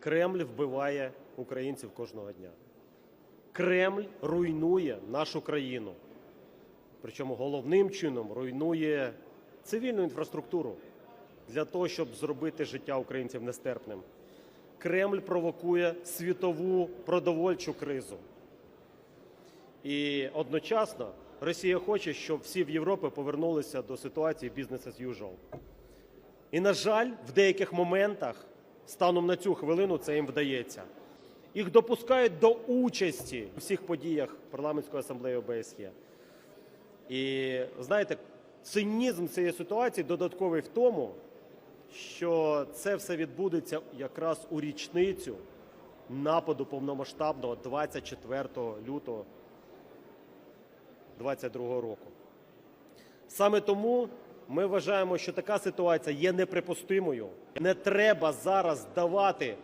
Кремль вбиває українців кожного дня. Кремль руйнує нашу країну. Причому головним чином руйнує цивільну інфраструктуру для того, щоб зробити життя українців нестерпним. Кремль провокує світову продовольчу кризу. І одночасно Росія хоче, щоб всі в Європі повернулися до ситуації business as usual. І, на жаль, в деяких моментах, станом на цю хвилину, це їм вдається. Їх допускають до участі у всіх подіях парламентської асамблеї ОБСЄ. І знаєте, цинізм цієї ситуації додатковий в тому, що це все відбудеться якраз у річницю нападу повномасштабного 24 лютого 2022 року. Саме тому ми вважаємо, що така ситуація є неприпустимою. Не треба зараз давати